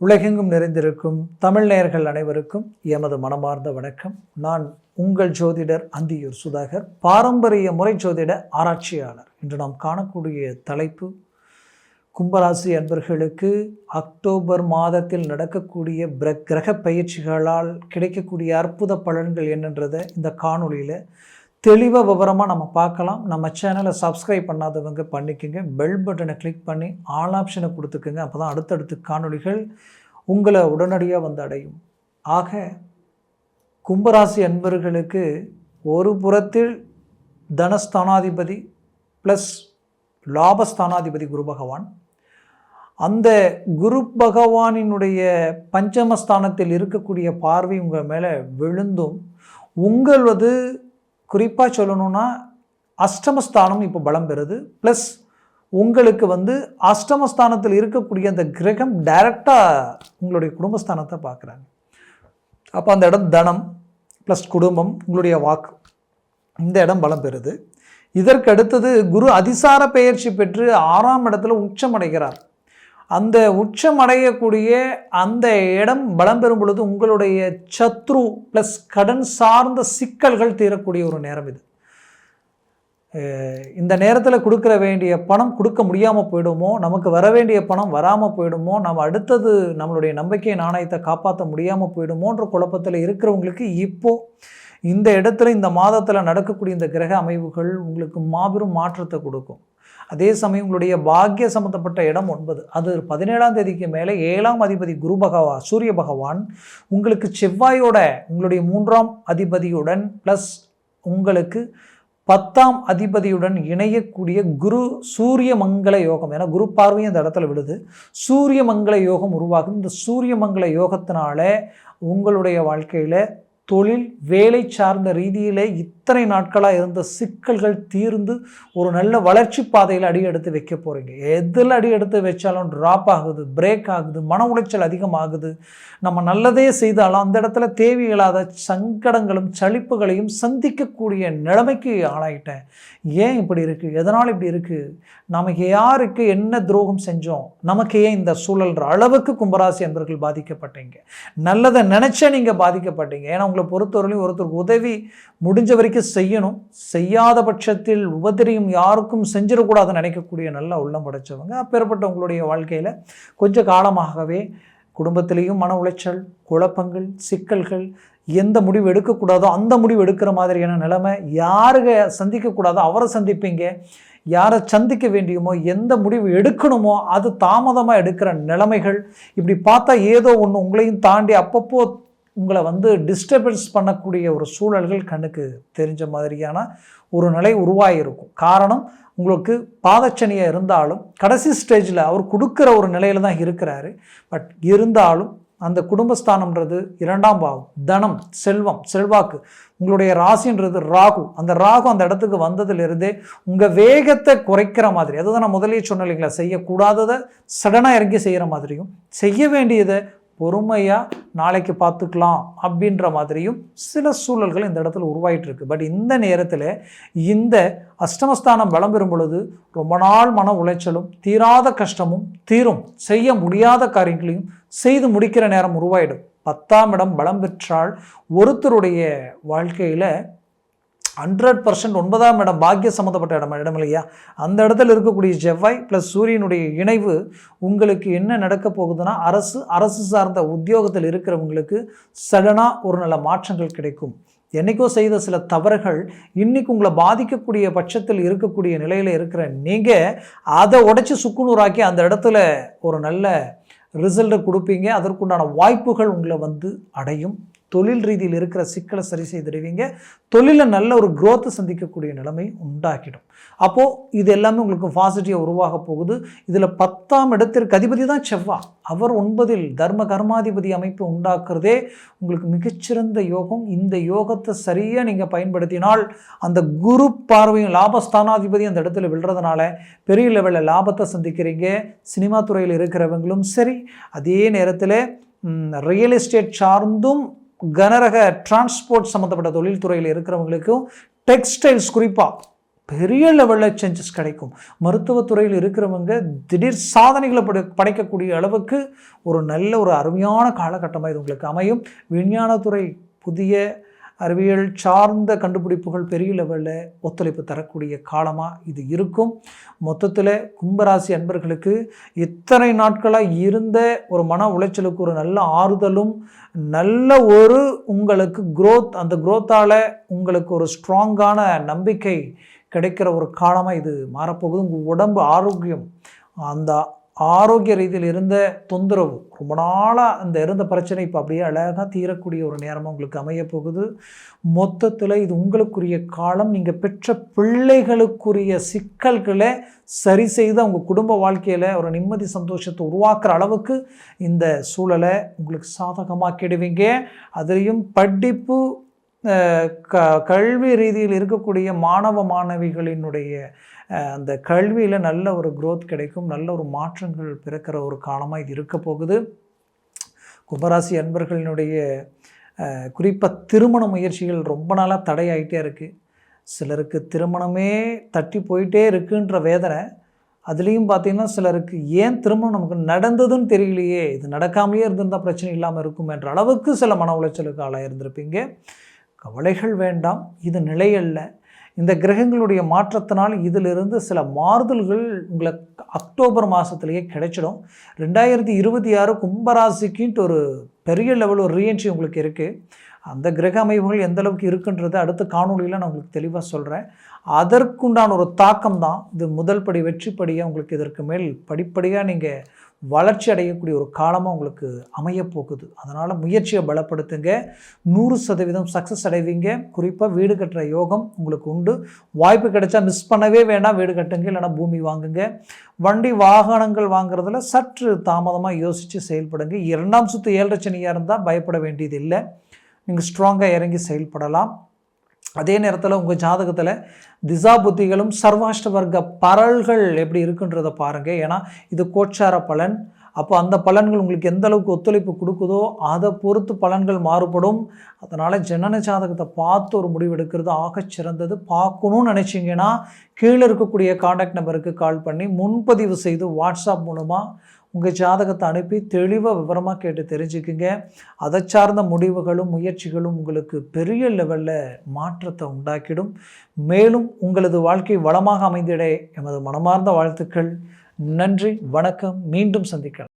உலகெங்கும் நிறைந்திருக்கும் தமிழ் நேயர்கள் அனைவருக்கும் எமது மனமார்ந்த வணக்கம். நான் உங்கள் ஜோதிடர் அந்தியூர் சுதாகர் பாரம்பரிய முறை ஜோதிட ஆராய்ச்சியாளர். இன்று நாம் காணக்கூடிய தலைப்பு கும்பராசி அன்பர்களுக்கு அக்டோபர் மாதத்தில் நடக்கக்கூடிய பிர கிரக பயிற்சிகளால் கிடைக்கக்கூடிய அற்புத பலன்கள் என்னன்றதை இந்த காணொளியில் தெளிவாக விவரமாக நம்ம பார்க்கலாம். நம்ம சேனலை சப்ஸ்கிரைப் பண்ணாதவங்க பண்ணிக்கோங்க. பெல் பட்டனை கிளிக் பண்ணி ஆல் ஆப்ஷனை கொடுத்துக்கோங்க. அப்போ தான் அடுத்தடுத்து காணொளிகள் உங்களை உடனடியாக வந்து அடையும். ஆக கும்பராசி அன்பர்களுக்கு ஒரு புறத்தில் தனஸ்தானாதிபதி ப்ளஸ் லாபஸ்தானாதிபதி குரு பகவான். அந்த குரு பகவானினுடைய பஞ்சமஸ்தானத்தில் இருக்கக்கூடிய பார்வை உங்கள் மேலே விழுந்தும் உங்களது குறிப்பாக சொல்லணும்னா அஷ்டமஸ்தானம் இப்போ பலம் பெறுது. ப்ளஸ் உங்களுக்கு வந்து அஷ்டமஸ்தானத்தில் இருக்கக்கூடிய அந்த கிரகம் டைரக்டாக உங்களுடைய குடும்பஸ்தானத்தை பார்க்குறாங்க. அப்போ அந்த இடம் தனம் ப்ளஸ் குடும்பம் உங்களுடைய வாக்கு. இந்த இடம் பலம் பெறுது. இதற்கு அடுத்தது குரு அதிசார பெயர்ச்சி பெற்று ஆறாம் இடத்துல உச்சமடைகிறார் அந்த உச்சம் அடையக்கூடிய அந்த இடம் பலம் பெறும் பொழுது உங்களுடைய சத்ரு ப்ளஸ் கடன் சார்ந்த சிக்கல்கள் தீரக்கூடிய ஒரு நேரம் இது. இந்த நேரத்தில் கொடுக்குற வேண்டிய பணம் கொடுக்க முடியாமல் போயிடுமோ நமக்கு வர வேண்டிய பணம் வராமல் போயிடுமோ நம்ம அடுத்தது நம்மளுடைய நம்பிக்கை நாணயத்தை காப்பாற்ற முடியாமல் போயிடுமோன்ற குழப்பத்தில் இருக்கிறவங்களுக்கு இப்போ இந்த இடத்துல இந்த மாதத்தில் நடக்கக்கூடிய இந்த கிரக அமைவுகள் உங்களுக்கு மாபெரும் மாற்றத்தை கொடுக்கும். அதே சமயம் உங்களுடைய பாக்கிய சம்பந்தப்பட்ட இடம் ஒன்பது. அது பதினேழாம் தேதிக்கு மேலே ஏழாம் அதிபதி குரு பகவா சூரிய பகவான் உங்களுக்கு செவ்வாயோட உங்களுடைய மூன்றாம் அதிபதியுடன் ப்ளஸ் உங்களுக்கு பத்தாம் அதிபதியுடன் இணையக்கூடிய குரு சூரிய மங்கள யோகம். ஏன்னா குரு பார்வையும் இந்த இடத்துல விழுது சூரிய மங்கள யோகம் உருவாகும். இந்த சூரிய மங்கள யோகத்தினால உங்களுடைய வாழ்க்கையில் தொழில் வேலை சார்ந்த ரீதியில் இத்தனை நாட்களாக இருந்த சிக்கல்கள் தீர்ந்து ஒரு நல்ல வளர்ச்சி பாதையில் அடி எடுத்து வைக்க போகிறீங்க எதில் அடி எடுத்து வச்சாலும் ட்ராப் ஆகுது பிரேக் ஆகுது மன உளைச்சல் அதிகமாகுது. நம்ம நல்லதே செய்தாலும் அந்த இடத்துல தேவையில்லாத சங்கடங்களும் சலிப்புகளையும் சந்திக்கக்கூடிய நிலைமைக்கு ஆளாயிட்டேன். ஏன் இப்படி இருக்குது எதனால் இப்படி இருக்குது நமக்கு யாருக்கு என்ன துரோகம் செஞ்சோம்? நமக்கு ஏன் இந்த சூழல்ன்ற அளவுக்கு கும்பராசி அன்பர்கள் பாதிக்கப்பட்டீங்க? நல்லதை நினச்சா நீங்கள் பாதிக்கப்பட்டீங்க. ஏன்னா உங்களை பொறுத்தவரையிலும் ஒருத்தருக்கு உதவி முடிஞ்ச வரைக்கும் செய்யணும்? செய்யாத பட்சத்தில் உபதிரியும் யாருக்கும் செஞ்சிடக்கூடாதுன்னு நினைக்கக்கூடிய நல்ல உள்ளம் படைச்சவங்க அப்பேற்பட்ட உங்களுடைய வாழ்க்கையில் கொஞ்ச காலமாகவே குடும்பத்திலேயும் மன உளைச்சல் குழப்பங்கள் சிக்கல்கள் எந்த முடிவு எடுக்கக்கூடாதோ அந்த முடிவு எடுக்கிற மாதிரியான நிலைமை யாருக சந்திக்கக்கூடாதோ அவரை சந்திப்பீங்க. யாரை சந்திக்க வேண்டியுமோ எந்த முடிவு எடுக்கணுமோ அது தாமதமாக எடுக்கிற நிலைமைகள். இப்படி பார்த்தா ஏதோ ஒன்று உங்களையும் தாண்டி அப்பப்போ உங்களை வந்து டிஸ்டர்பன்ஸ் பண்ணக்கூடிய ஒரு சூழல்கள் கண்ணுக்கு தெரிஞ்ச மாதிரியான ஒரு நிலை உருவாகியிருக்கும் காரணம் உங்களுக்கு பாதச்சனியாக இருந்தாலும் கடைசி ஸ்டேஜில் அவர் கொடுக்குற ஒரு நிலையில் தான் இருக்கிறாரு. பட் இருந்தாலும் அந்த குடும்பஸ்தானம்ன்றது இரண்டாம் பாவம் தனம் செல்வம் செல்வாக்கு. உங்களுடைய ராசின்றது ராகு. அந்த ராகு அந்த இடத்துக்கு வந்ததுலேருந்தே உங்கள் வேகத்தை குறைக்கிற மாதிரி அதுதான் நான் முதலே சொன்னேன் இல்லைங்களா செய்யக்கூடாததை சடனாக இறங்கி செய்கிற மாதிரியும் செய்ய வேண்டியதை பொறுமையாக நாளைக்கு பார்த்துக்கலாம் அப்படின்ற மாதிரியும் சில சூழல்கள் இந்த இடத்துல உருவாயிட்டு இருக்கு பட் இந்த நேரத்தில் இந்த அஷ்டமஸ்தானம் பலம் பெறும் பொழுது ரொம்ப நாள் மன உளைச்சலும் தீராத கஷ்டமும் தீரும் செய்ய முடியாத காரியங்களையும் செய்து முடிக்கிற நேரம் உருவாயிடும். பத்தாம் இடம் பலம் பெற்றால் ஒருத்தருடைய வாழ்க்கையில் ஹண்ட்ரட் பர்சன்ட் ஒன்பதாம் இடம் பாக்கிய சம்மந்தப்பட்ட இடம் இடம் இல்லையா? அந்த இடத்துல இருக்கக்கூடிய செவ்வாய் ப்ளஸ் சூரியனுடைய இணைவு உங்களுக்கு என்ன நடக்க போகுதுன்னா அரசு அரசு சார்ந்த உத்தியோகத்தில் இருக்கிறவங்களுக்கு சடனாக ஒரு நல்ல மாற்றங்கள் கிடைக்கும். என்னைக்கோ செய்த சில தவறுகள் இன்னைக்கு உங்களை பாதிக்கக்கூடிய பட்சத்தில் இருக்கக்கூடிய நிலையில் இருக்கிற நீங்கள் அதை உடைச்சி சுக்குநூறாக்கி அந்த இடத்துல ஒரு நல்ல ரிசல்ட்டை கொடுப்பீங்க. அதற்குண்டான வாய்ப்புகள் உங்களை வந்து அடையும். தொழில் ரீதியில் இருக்கிற சிக்கலை சரி செய்திடுவீங்க. தொழிலில் நல்ல ஒரு குரோத்தை சந்திக்கக்கூடிய நிலைமை உண்டாக்கிடும். அப்போது இது எல்லாமே உங்களுக்கு பாசிட்டிவாக உருவாக போகுது. இதில் பத்தாம் இடத்திற்கு அதிபதி தான் செவ்வா. அவர் ஒன்பதில் தர்ம கர்மாதிபதி அமைப்பு உண்டாக்குறதே உங்களுக்கு மிகச்சிறந்த யோகம். இந்த யோகத்தை சரியாக நீங்கள் பயன்படுத்தினால் அந்த குரு பார்வையும் லாபஸ்தானாதிபதி அந்த இடத்துல விழுறதுனால பெரிய லெவலில் லாபத்தை சந்திக்கிறீங்க. சினிமா துறையில் இருக்கிறவங்களும் சரி அதே நேரத்தில் ரியல் எஸ்டேட் சார்ந்தும் கனரக டிரான்ஸ்போர்ட் சம்மந்தப்பட்ட தொழில்துறையில் இருக்கிறவங்களுக்கும் டெக்ஸ்டைல்ஸ் குறிப்பாக பெரிய லெவலில் சேஞ்சஸ் கிடைக்கும். மருத்துவத்துறையில் இருக்கிறவங்க திடீர் சாதனைகளை படை படைக்கக்கூடிய அளவுக்கு ஒரு நல்ல ஒரு அருமையான காலகட்டமாக இது உங்களுக்கு அமையும். விஞ்ஞானத்துறை புதிய அறிவியல் சார்ந்த கண்டுபிடிப்புகள் பெரிய லெவலில் ஒத்துழைப்பு தரக்கூடிய காலமாக இது இருக்கும். மொத்தத்தில் கும்பராசி அன்பர்களுக்கு இத்தனை நாட்களாக இருந்த ஒரு மன உளைச்சலுக்கு ஒரு நல்ல ஆறுதலும் நல்ல ஒரு உங்களுக்கு குரோத் அந்த குரோத்தால் உங்களுக்கு ஒரு ஸ்ட்ராங்கான நம்பிக்கை கிடைக்கிற ஒரு காலமாக இது மாறப்போகுது. உங்கள் உடம்பு ஆரோக்கியம் அந்த ஆரோக்கிய ரீதியில் இருந்த தொந்தரவு ரொம்ப நாளாக அந்த இருந்த பிரச்சனை இப்போ அப்படியே அழகாக தீரக்கூடிய ஒரு நேரமாக உங்களுக்கு அமைய போகுது மொத்தத்தில் இது உங்களுக்குரிய காலம் நீங்கள் பெற்ற பிள்ளைகளுக்குரிய சிக்கல்களை சரி செய்து அவங்க குடும்ப வாழ்க்கையில் ஒரு நிம்மதி சந்தோஷத்தை உருவாக்குற அளவுக்கு இந்த சூழலை உங்களுக்கு சாதகமாக்கிடுவீங்க. அதுலேயும் படிப்பு க கல்வி ரீதியில் இருக்கக்கூடிய மாணவ மாணவிகளினுடைய அந்த கல்வியில் நல்ல ஒரு க்ரோத் கிடைக்கும் நல்ல ஒரு மாற்றங்கள் பிறக்கிற ஒரு காலமாக இது இருக்க போகுது. கும்பராசி அன்பர்களினுடைய குறிப்பாக திருமண முயற்சிகள் ரொம்ப நாளாக தடையாகிட்டே இருக்குது சிலருக்கு திருமணமே தட்டி போயிட்டே இருக்குன்ற வேதனை. அதுலேயும் பார்த்தீங்கன்னா சிலருக்கு ஏன் திருமணம் நமக்கு நடந்ததுன்னு தெரியலையே இது நடக்காமலேயே இருந்திருந்தால் பிரச்சனை இல்லாமல் இருக்கும் என்ற அளவுக்கு சில மன உளைச்சலுக்கு ஆளாக இருந்திருப்பீங்க கவலைகள் வேண்டாம் இது நிலையல்ல இந்த கிரகங்களுடைய மாற்றத்தினால் இதிலிருந்து சில மாறுதல்கள் உங்களுக்கு அக்டோபர் மாதத்துலேயே கிடைச்சிடும். ரெண்டாயிரத்தி இருபத்தி ஆறு கும்பராசிக்குன்ட்டு ஒரு பெரிய லெவல் ஒரு ரீஎன்ட்ரி உங்களுக்கு இருக்குது அந்த கிரக அமைப்புகள் எந்த அளவுக்கு இருக்குன்றதை அடுத்த காணொலியில் நான் உங்களுக்கு தெளிவாக சொல்கிறேன் அதற்குண்டான ஒரு தாக்கம் தான் இது முதல் படி வெற்றிப்படியாக உங்களுக்கு இதற்கு மேல் படிப்படியாக நீங்கள் வளர்ச்சி அடையக்கூடிய ஒரு காலமாக உங்களுக்கு அமையப்போகுது அதனால் முயற்சியை பலப்படுத்துங்க. நூறு சதவீதம் சக்ஸஸ் அடைவீங்க. குறிப்பாக வீடு கட்டுற யோகம் உங்களுக்கு உண்டு. வாய்ப்பு கிடைச்சா மிஸ் பண்ணவே வேண்டாம் வீடு கட்டுங்க இல்லைன்னா பூமி வாங்குங்க. வண்டி வாகனங்கள் வாங்குறதுல சற்று தாமதமாக யோசித்து செயல்படுங்க. இரண்டாம் சுற்று ஏழரை சனியாக இருந்தால் பயப்பட வேண்டியது இல்லை நீங்கள் ஸ்ட்ராங்காக இறங்கி செயல்படலாம். அதே நேரத்தில் உங்கள் ஜாதகத்தில் திசா புத்திகளும் சர்வாஷ்ட வர்க்க பரல்கள் எப்படி இருக்குன்றதை பாருங்கள் ஏன்னா இது கோச்சார பலன். அப்போ அந்த பலன்கள் உங்களுக்கு எந்த அளவுக்கு ஒத்துழைப்பு கொடுக்குதோ அதை பொறுத்து பலன்கள் மாறுபடும். அதனால் ஜனன ஜாதகத்தை பார்த்து ஒரு முடிவு எடுக்கிறது ஆகச் சிறந்தது. பார்க்கணும்னு நினச்சிங்கன்னா கீழே இருக்கக்கூடிய காண்டாக்ட் நம்பருக்கு கால் பண்ணி முன்பதிவு செய்து வாட்ஸ்அப் மூலமாக உங்கள் ஜாதகத்தை அனுப்பி தெளிவாக விவரமாக கேட்டு தெரிஞ்சுக்குங்க. அதை சார்ந்த முடிவுகளும் முயற்சிகளும் உங்களுக்கு பெரிய லெவலில் மாற்றத்தை உண்டாக்கிடும். மேலும் உங்களது வாழ்க்கை வளமாக அமைந்திட எமது மனமார்ந்த வாழ்த்துக்கள். நன்றி வணக்கம். மீண்டும் சந்திக்கலாம்.